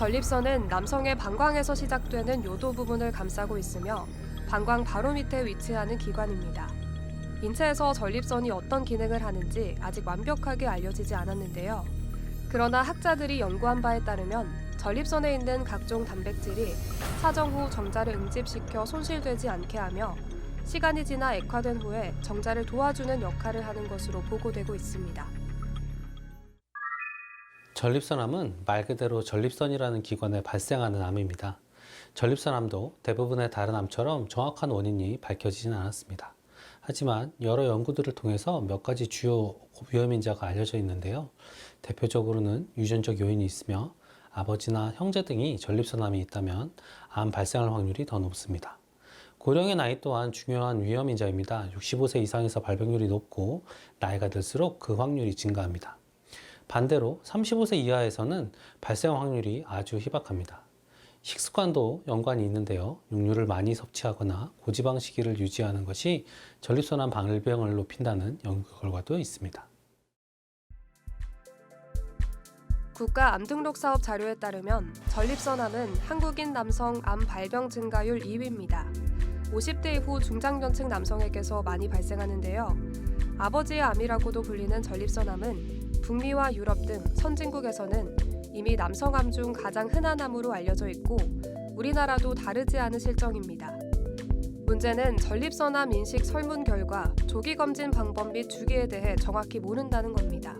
전립선은 남성의 방광에서 시작되는 요도 부분을 감싸고 있으며 방광 바로 밑에 위치하는 기관입니다. 인체에서 전립선이 어떤 기능을 하는지 아직 완벽하게 알려지지 않았는데요. 그러나 학자들이 연구한 바에 따르면 전립선에 있는 각종 단백질이 사정 후 정자를 응집시켜 손실되지 않게 하며 시간이 지나 액화된 후에 정자를 도와주는 역할을 하는 것으로 보고되고 있습니다. 전립선암은 말 그대로 전립선이라는 기관에 발생하는 암입니다. 전립선암도 대부분의 다른 암처럼 정확한 원인이 밝혀지진 않았습니다. 하지만 여러 연구들을 통해서 몇 가지 주요 위험인자가 알려져 있는데요. 대표적으로는 유전적 요인이 있으며 아버지나 형제 등이 전립선암이 있다면 암 발생할 확률이 더 높습니다. 고령의 나이 또한 중요한 위험인자입니다. 65세 이상에서 발병률이 높고 나이가 들수록 그 확률이 증가합니다. 반대로 35세 이하에서는 발생 확률이 아주 희박합니다. 식습관도 연관이 있는데요. 육류를 많이 섭취하거나 고지방 식이를 유지하는 것이 전립선암 발병을 높인다는 연구 결과도 있습니다. 국가 암 등록 사업 자료에 따르면 전립선암은 한국인 남성 암 발병 증가율 2위입니다. 50대 이후 중장년층 남성에게서 많이 발생하는데요. 아버지의 암이라고도 불리는 전립선암은 북미와 유럽 등 선진국에서는 이미 남성암 중 가장 흔한 암으로 알려져 있고 우리나라도 다르지 않은 실정입니다. 문제는 전립선암 인식 설문 결과 조기 검진 방법 및 주기에 대해 정확히 모른다는 겁니다.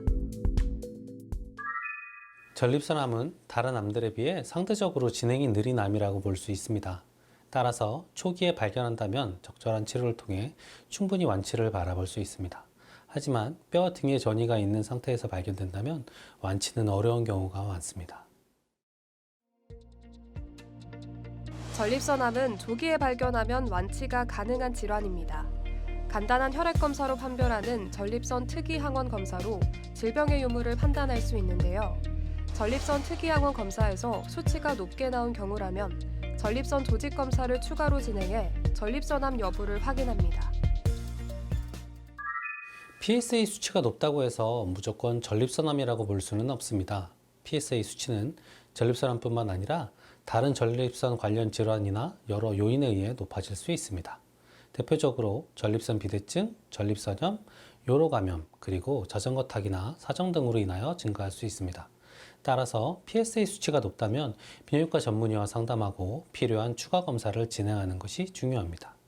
전립선암은 다른 암들에 비해 상대적으로 진행이 느린 암이라고 볼 수 있습니다. 따라서 초기에 발견한다면 적절한 치료를 통해 충분히 완치를 바라볼 수 있습니다. 하지만 뼈 등에 전이가 있는 상태에서 발견된다면 완치는 어려운 경우가 많습니다. 전립선암은 조기에 발견하면 완치가 가능한 질환입니다. 간단한 혈액 검사로 판별하는 전립선 특이 항원 검사로 질병의 유무를 판단할 수 있는데요. 전립선 특이 항원 검사에서 수치가 높게 나온 경우라면 전립선 조직 검사를 추가로 진행해 전립선암 여부를 확인합니다. PSA 수치가 높다고 해서 무조건 전립선암이라고 볼 수는 없습니다. PSA 수치는 전립선암뿐만 아니라 다른 전립선 관련 질환이나 여러 요인에 의해 높아질 수 있습니다. 대표적으로 전립선 비대증, 전립선염, 요로 감염, 그리고 자전거 타기나 사정 등으로 인하여 증가할 수 있습니다. 따라서 PSA 수치가 높다면 비뇨기과 전문의와 상담하고 필요한 추가 검사를 진행하는 것이 중요합니다.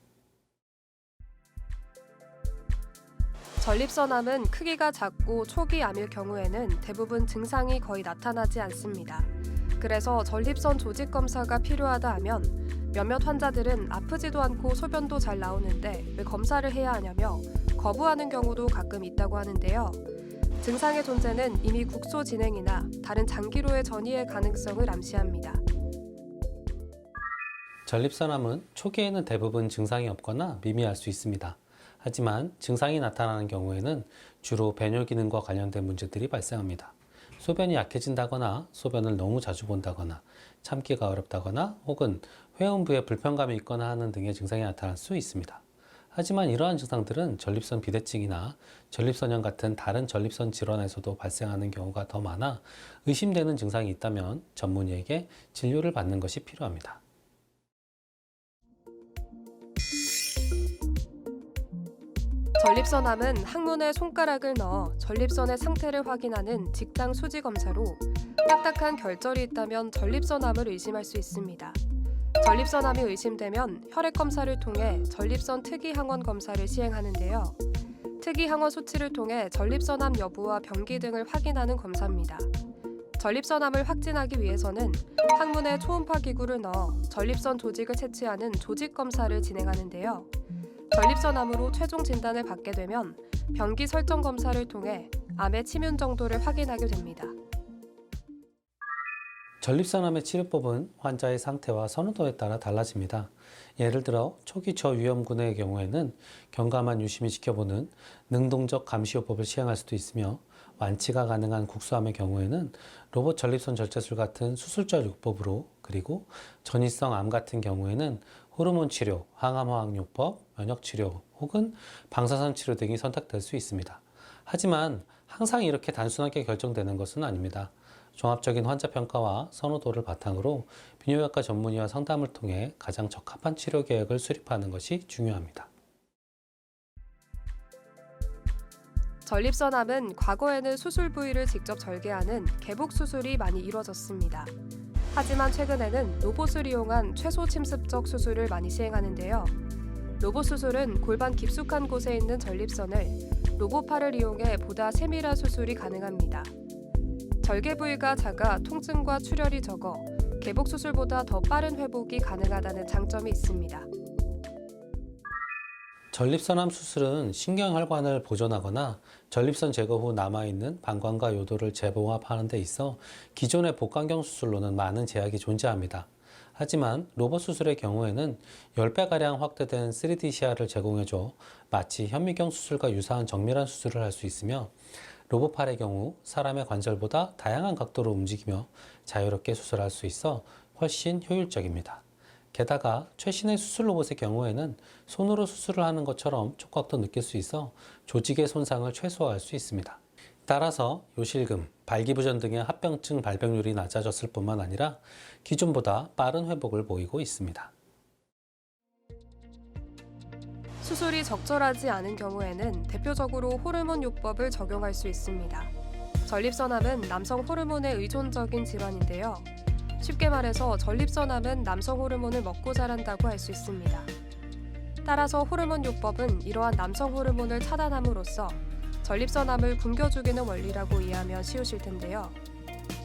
전립선암은 크기가 작고 초기 암일 경우에는 대부분 증상이 거의 나타나지 않습니다. 그래서 전립선 조직 검사가 필요하다 하면 몇몇 환자들은 아프지도 않고 소변도 잘 나오는데 왜 검사를 해야 하냐며 거부하는 경우도 가끔 있다고 하는데요. 증상의 존재는 이미 국소 진행이나 다른 장기로의 전이의 가능성을 암시합니다. 전립선암은 초기에는 대부분 증상이 없거나 미미할 수 있습니다. 하지만 증상이 나타나는 경우에는 주로 배뇨 기능과 관련된 문제들이 발생합니다. 소변이 약해진다거나 소변을 너무 자주 본다거나 참기가 어렵다거나 혹은 회음부에 불편감이 있거나 하는 등의 증상이 나타날 수 있습니다. 하지만 이러한 증상들은 전립선 비대증이나 전립선염 같은 다른 전립선 질환에서도 발생하는 경우가 더 많아 의심되는 증상이 있다면 전문의에게 진료를 받는 것이 필요합니다. 전립선암은 항문에 손가락을 넣어 전립선의 상태를 확인하는 직당 수지 검사로 딱딱한 결절이 있다면 전립선암을 의심할 수 있습니다. 전립선암이 의심되면 혈액 검사를 통해 전립선 특이 항원 검사를 시행하는데요. 특이 항원 수치를 통해 전립선암 여부와 병기 등을 확인하는 검사입니다. 전립선암을 확진하기 위해서는 항문에 초음파 기구를 넣어 전립선 조직을 채취하는 조직 검사를 진행하는데요. 전립선암으로 최종 진단을 받게 되면 병기 설정 검사를 통해 암의 치명 정도를 확인하게 됩니다. 전립선암의 치료법은 환자의 상태와 선호도에 따라 달라집니다. 예를 들어 초기 저위험군의 경우에는 경감만 유심히 지켜보는 능동적 감시요법을 시행할 수도 있으며 완치가 가능한 국소암의 경우에는 로봇 전립선 절제술 같은 수술적 요법으로 그리고 전이성 암 같은 경우에는 호르몬 치료, 항암 화학요법, 면역 치료 혹은 방사선 치료 등이 선택될 수 있습니다. 하지만 항상 이렇게 단순하게 결정되는 것은 아닙니다. 종합적인 환자 평가와 선호도를 바탕으로 비뇨기과 전문의와 상담을 통해 가장 적합한 치료 계획을 수립하는 것이 중요합니다. 전립선암은 과거에는 수술 부위를 직접 절개하는 개복 수술이 많이 이루어졌습니다. 하지만 최근에는 로봇을 이용한 최소 침습적 수술을 많이 시행하는데요. 로봇 수술은 골반 깊숙한 곳에 있는 전립선을 로봇팔을 이용해 보다 세밀한 수술이 가능합니다. 절개 부위가 작아 통증과 출혈이 적어 개복 수술보다 더 빠른 회복이 가능하다는 장점이 있습니다. 전립선암 수술은 신경혈관을 보존하거나 전립선 제거 후 남아있는 방광과 요도를 재봉합하는 데 있어 기존의 복강경 수술로는 많은 제약이 존재합니다. 하지만 로봇 수술의 경우에는 10배가량 확대된 3D 시야를 제공해줘 마치 현미경 수술과 유사한 정밀한 수술을 할 수 있으며 로봇팔의 경우 사람의 관절보다 다양한 각도로 움직이며 자유롭게 수술할 수 있어 훨씬 효율적입니다. 게다가 최신의 수술 로봇의 경우에는 손으로 수술을 하는 것처럼 촉각도 느낄 수 있어 조직의 손상을 최소화할 수 있습니다. 따라서 요실금, 발기부전 등의 합병증 발병률이 낮아졌을 뿐만 아니라 기존보다 빠른 회복을 보이고 있습니다. 수술이 적절하지 않은 경우에는 대표적으로 호르몬 요법을 적용할 수 있습니다. 전립선암은 남성 호르몬에 의존적인 질환인데요. 쉽게 말해서 전립선암은 남성 호르몬을 먹고 자란다고 할 수 있습니다. 따라서 호르몬 요법은 이러한 남성 호르몬을 차단함으로써 전립선암을 굶겨 죽이는 원리라고 이해하면 쉬우실 텐데요.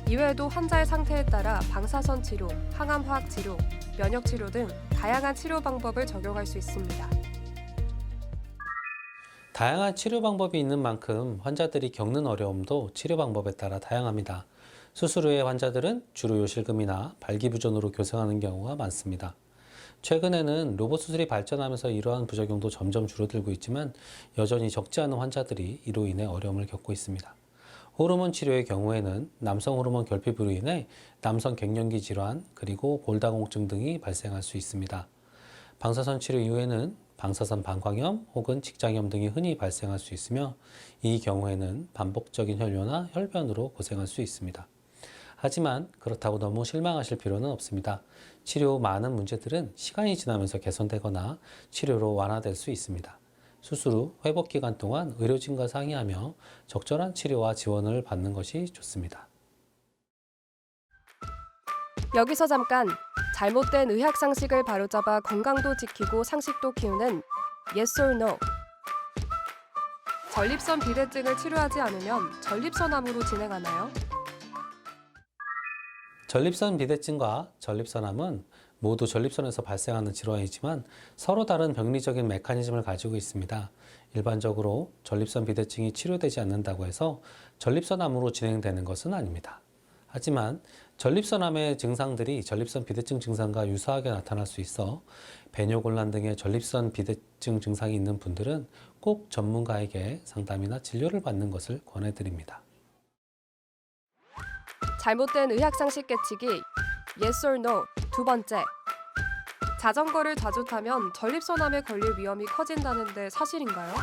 이외에도 환자의 상태에 따라 방사선 치료, 항암 화학 치료, 면역 치료 등 다양한 치료 방법을 적용할 수 있습니다. 다양한 치료 방법이 있는 만큼 환자들이 겪는 어려움도 치료 방법에 따라 다양합니다. 수술 후에 환자들은 주로 요실금이나 발기부전으로 교생하는 경우가 많습니다. 최근에는 로봇 수술이 발전하면서 이러한 부작용도 점점 줄어들고 있지만 여전히 적지 않은 환자들이 이로 인해 어려움을 겪고 있습니다. 호르몬 치료의 경우에는 남성 호르몬 결핍으로 인해 남성 갱년기 질환 그리고 골다공증 등이 발생할 수 있습니다. 방사선 치료 이후에는 방사선 방광염 혹은 직장염 등이 흔히 발생할 수 있으며 이 경우에는 반복적인 혈뇨나 혈변으로 고생할 수 있습니다. 하지만 그렇다고 너무 실망하실 필요는 없습니다. 치료 후 많은 문제들은 시간이 지나면서 개선되거나 치료로 완화될 수 있습니다. 수술 후 회복 기간 동안 의료진과 상의하며 적절한 치료와 지원을 받는 것이 좋습니다. 여기서 잠깐 잘못된 의학 상식을 바로잡아 건강도 지키고 상식도 키우는 Yes or No. 전립선 비대증을 치료하지 않으면 전립선암으로 진행하나요? 전립선 비대증과 전립선암은 모두 전립선에서 발생하는 질환이지만 서로 다른 병리적인 메커니즘을 가지고 있습니다. 일반적으로 전립선 비대증이 치료되지 않는다고 해서 전립선암으로 진행되는 것은 아닙니다. 하지만 전립선암의 증상들이 전립선 비대증 증상과 유사하게 나타날 수 있어 배뇨곤란 등의 전립선 비대증 증상이 있는 분들은 꼭 전문가에게 상담이나 진료를 받는 것을 권해드립니다. 잘못된 의학 상식 깨치기 Yes or No. 두 번째. 자전거를 자주 타면 전립선암에 걸릴 위험이 커진다는데 사실인가요?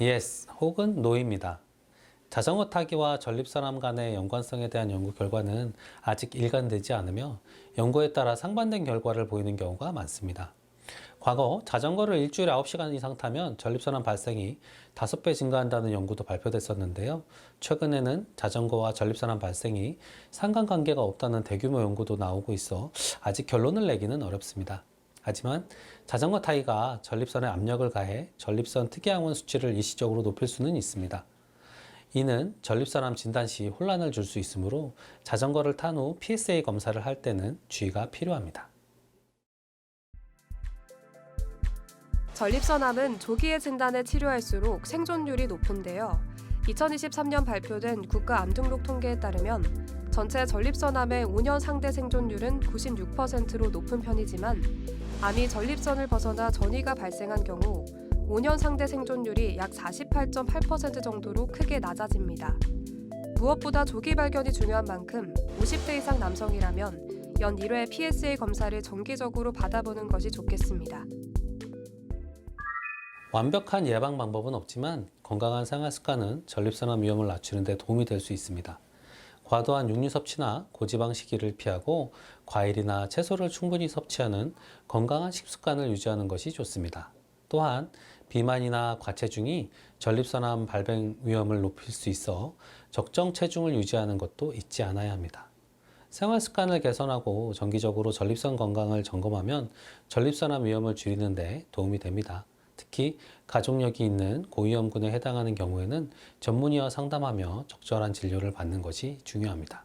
Yes 혹은 No입니다. 자전거 타기와 전립선암 간의 연관성에 대한 연구 결과는 아직 일관되지 않으며 연구에 따라 상반된 결과를 보이는 경우가 많습니다. 과거 자전거를 일주일에 9시간 이상 타면 전립선암 발생이 5배 증가한다는 연구도 발표됐었는데요. 최근에는 자전거와 전립선암 발생이 상관관계가 없다는 대규모 연구도 나오고 있어 아직 결론을 내기는 어렵습니다. 하지만 자전거 타기가 전립선에 압력을 가해 전립선 특이항원 수치를 일시적으로 높일 수는 있습니다. 이는 전립선암 진단 시 혼란을 줄 수 있으므로 자전거를 탄 후 PSA 검사를 할 때는 주의가 필요합니다. 전립선암은 조기에 진단에 치료할수록 생존율이 높은데요. 2023년 발표된 국가 암 등록 통계에 따르면 전체 전립선암의 5년 상대 생존율은 96%로 높은 편이지만 암이 전립선을 벗어나 전이가 발생한 경우 5년 상대 생존율이 약 48.8% 정도로 크게 낮아집니다. 무엇보다 조기 발견이 중요한 만큼 50대 이상 남성이라면 연 1회 PSA 검사를 정기적으로 받아보는 것이 좋겠습니다. 완벽한 예방 방법은 없지만 건강한 생활 습관은 전립선암 위험을 낮추는 데 도움이 될 수 있습니다. 과도한 육류 섭취나 고지방 식이를 피하고 과일이나 채소를 충분히 섭취하는 건강한 식습관을 유지하는 것이 좋습니다. 또한 비만이나 과체중이 전립선암 발병 위험을 높일 수 있어 적정 체중을 유지하는 것도 잊지 않아야 합니다. 생활 습관을 개선하고 정기적으로 전립선 건강을 점검하면 전립선암 위험을 줄이는 데 도움이 됩니다. 특히 가족력이 있는 고위험군에 해당하는 경우에는 전문의와 상담하며 적절한 진료를 받는 것이 중요합니다.